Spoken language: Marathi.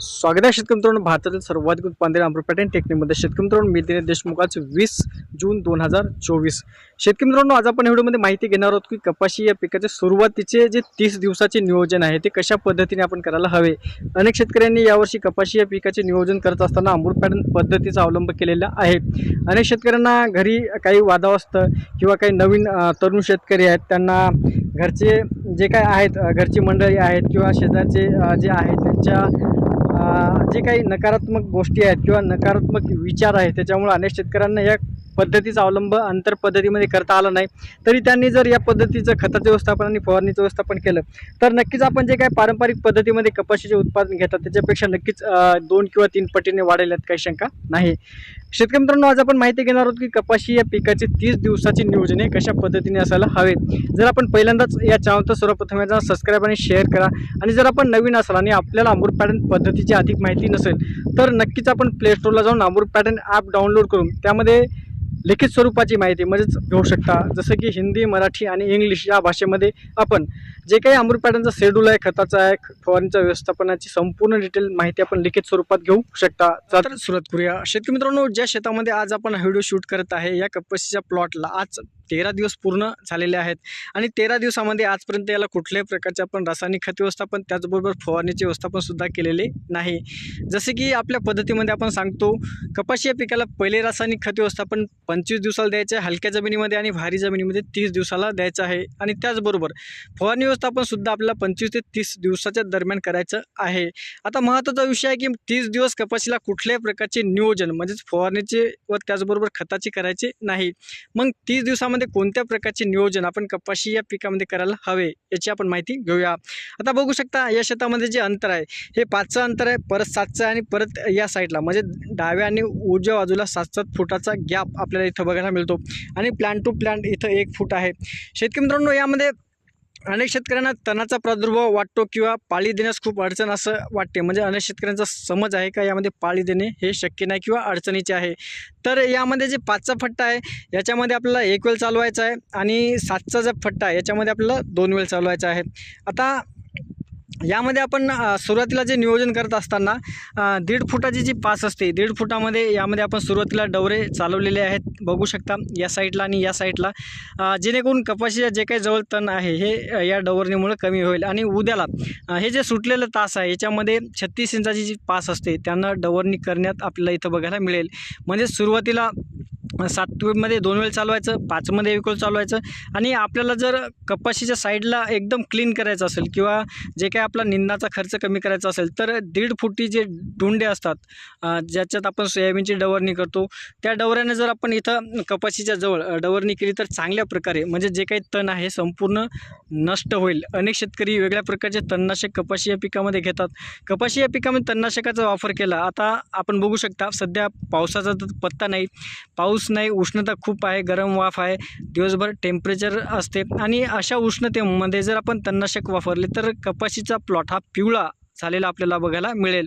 स्वागत आहे शेतकरी मित्रांनो. भारतातील सर्वाधिक उत्पादन अमृतपाटन टेक्निकमध्ये शेतकरी मित्रांनो मी दिनेश देशमुखाच वीस जून दोन हजार चोवीस. शेतकरी मित्रांनो आज आपण व्हिडिओमध्ये माहिती घेणार आहोत की कपाशी या पिकाचे सुरुवातीचे जे तीस दिवसाचे नियोजन आहे ते कशा पद्धतीने आपण करायला हवे? अनेक शेतकऱ्यांनी यावर्षी कपाशी या पिकाचे नियोजन करत असताना अमृतपाटन पद्धतीचा अवलंब केलेला आहे. अनेक शेतकऱ्यांना घरी काही वादावस्त किंवा काही नवीन तरुण शेतकरी आहेत त्यांना घरचे जे काय आहेत घरची मंडळी आहेत किंवा शेजारचे जे आहेत त्यांच्या जे काही नकारात्मक गोष्टी आहेत किंवा नकारात्मक विचार आहेत त्याच्यामुळे अनेक शेतकऱ्यांना या पद्धतीचा अवलंब अंतर पद्धतीमध्ये करता आला नाही. तरी त्यांनी जर या पद्धतीचं खताचं व्यवस्थापन आणि फवारणीचं व्यवस्थापन केलं तर नक्कीच आपण जे काय पारंपरिक पद्धतीमध्ये कपाशीचे उत्पादन घेतात त्याच्यापेक्षा नक्कीच दोन किंवा तीन पटीने वाढेल यात काही शंका नाही. शेतकरी मित्रांनो आज आपण माहिती घेणार आहोत की कपाशी या पिकाची तीस दिवसाची नियोजने कशा पद्धतीने असायला हवे जर आपण पहिल्यांदाच या चॅनल सर्वप्रथम याचा सबस्क्राईब आणि शेअर करा आणि जर आपण नवीन असाल आणि आपल्याला अमृत पॅटर्न पद्धतीची अधिक माहिती नसेल तर नक्कीच आपण प्ले स्टोरला जाऊन अमृत पॅटर्न ॲप डाउनलोड करून त्यामध्ये लिखित स्वरूपाची माहिती म्हणजेच घेऊ शकता. जसं की हिंदी मराठी आणि इंग्लिश या भाषेमध्ये आपण जे काही अमृत पॅटर्नचा शेड्यूल आहे खताचा आहे फवारणीच्या व्यवस्थापनाची संपूर्ण डिटेल माहिती आपण लिखित स्वरूपात घेऊ शकता. तर सुरुवात करूया. शेतकरी मित्रांनो ज्या शेतामध्ये आज आपण व्हिडिओ शूट करत आहे या कपाशीच्या प्लॉटला आज तेरा दिवस पूर्ण झालेले आहेत. आणि तेरा दिवसामध्ये आजपर्यंत याला कुठल्याही प्रकारचे आपण रासायनिक खत व्यवस्थापन त्याचबरोबर फवारणीचे व्यवस्थापनसुद्धा केलेले नाही. जसे की आपल्या पद्धतीमध्ये आपण सांगतो कपाशी या पिकाला पहिले रासायनिक खत व्यवस्थापन पंचवीस दिवसाला द्यायचं आहे हलक्या जमिनीमध्ये आणि भारी जमिनीमध्ये तीस दिवसाला द्यायचं आहे. आणि त्याचबरोबर फवारणी व्यवस्थापनसुद्धा आपल्याला पंचवीस ते तीस दिवसाच्या दरम्यान करायचं आहे. आता महत्त्वाचा विषय आहे की तीस दिवस कपाशीला कुठल्याही प्रकारचे नियोजन म्हणजेच फवारणीचे व त्याचबरोबर खताचे करायचे नाही. मग तीस दिवसामध्ये कोणत्या प्रकारचे नियोजन आपण कपाशी या पिकामध्ये करायला हवे याची आपण माहिती घेऊया. आता बघू शकता या शेतामध्ये जे अंतर आहे हे पाचचं अंतर आहे परत सातचं आहे आणि परत या साईडला. म्हणजे डाव्या आणि उजव्या बाजूला सात सात फुटाचा गॅप आपल्याला इथं बघायला मिळतो. आणि प्लॅन टू प्लॅन इथं एक फूट आहे. शेतकरी मित्रांनो यामध्ये अनेक शेतकऱ्यांना तणाचा प्रादुर्भाव वाटतो किंवा पाळी देण्यास खूप अडचण असं वाटते. म्हणजे अनेक शेतकऱ्यांचा समज आहे का यामध्ये पाळी देणे हे शक्य नाही किंवा अडचणीचे आहे? तर यामध्ये जे पाचचा फट्टा आहे याच्यामध्ये आपल्याला एक वेळ चालवायचा आहे आणि सातचा जो फट्टा आहे याच्यामध्ये आपल्याला दोन वेळ चालवायचा आहे. आता यामध्ये आपण सुरुवातीला जे नियोजन करत असताना दीड फुटाची जी पास असते दीड फुटामध्ये यामध्ये आपण सुरुवातीला डवरे चालवलेले आहेत बघू शकता या साईडला आणि या साईडला. जेणेकरून कपाशीच्या जे काही जवळ तण आहे हे या डवरणीमुळे कमी होईल आणि उद्याला हे जे सुटलेलं तास आहे याच्यामध्ये छत्तीस इंचाची जी पास असते त्यांना डवरणी करण्यात आपल्याला इथं बघायला मिळेल. म्हणजे सुरुवातीला सातवीमध्ये दोन वेळ चालवायचं पाचमध्ये एक वेळ चालवायचं. आणि आपल्याला जर कपाशीच्या साईडला एकदम क्लीन करायचं असेल किंवा जे काही आपला निंदाचा खर्च कमी करायचा असेल तर दीड फुटी जे डोंडे असतात ज्याच्यात आपण सोयाबीनची डवरणी करतो त्या डवऱ्याने जर आपण इथं कपाशीच्या जवळ डवरणी केली तर चांगल्या प्रकारे म्हणजे जे काही तण आहे संपूर्ण नष्ट होईल. अनेक शेतकरी वेगळ्या प्रकारचे तणनाशक कपाशी या पिकामध्ये घेतात. कपाशी या पिकामध्ये तणनाशकाचा वापर केला आता आपण बघू शकता सध्या पावसाचा तर पत्ता नाही. पाऊस पाऊस नाही उष्णता खूप आहे गरम वाफ आहे दिवसभर टेम्परेचर असते आणि अशा उष्णतेमध्ये जर आपण तणनाशक वापरले तर कपाशीचा प्लॉट हा पिवळा झालेला आपल्याला बघायला मिळेल.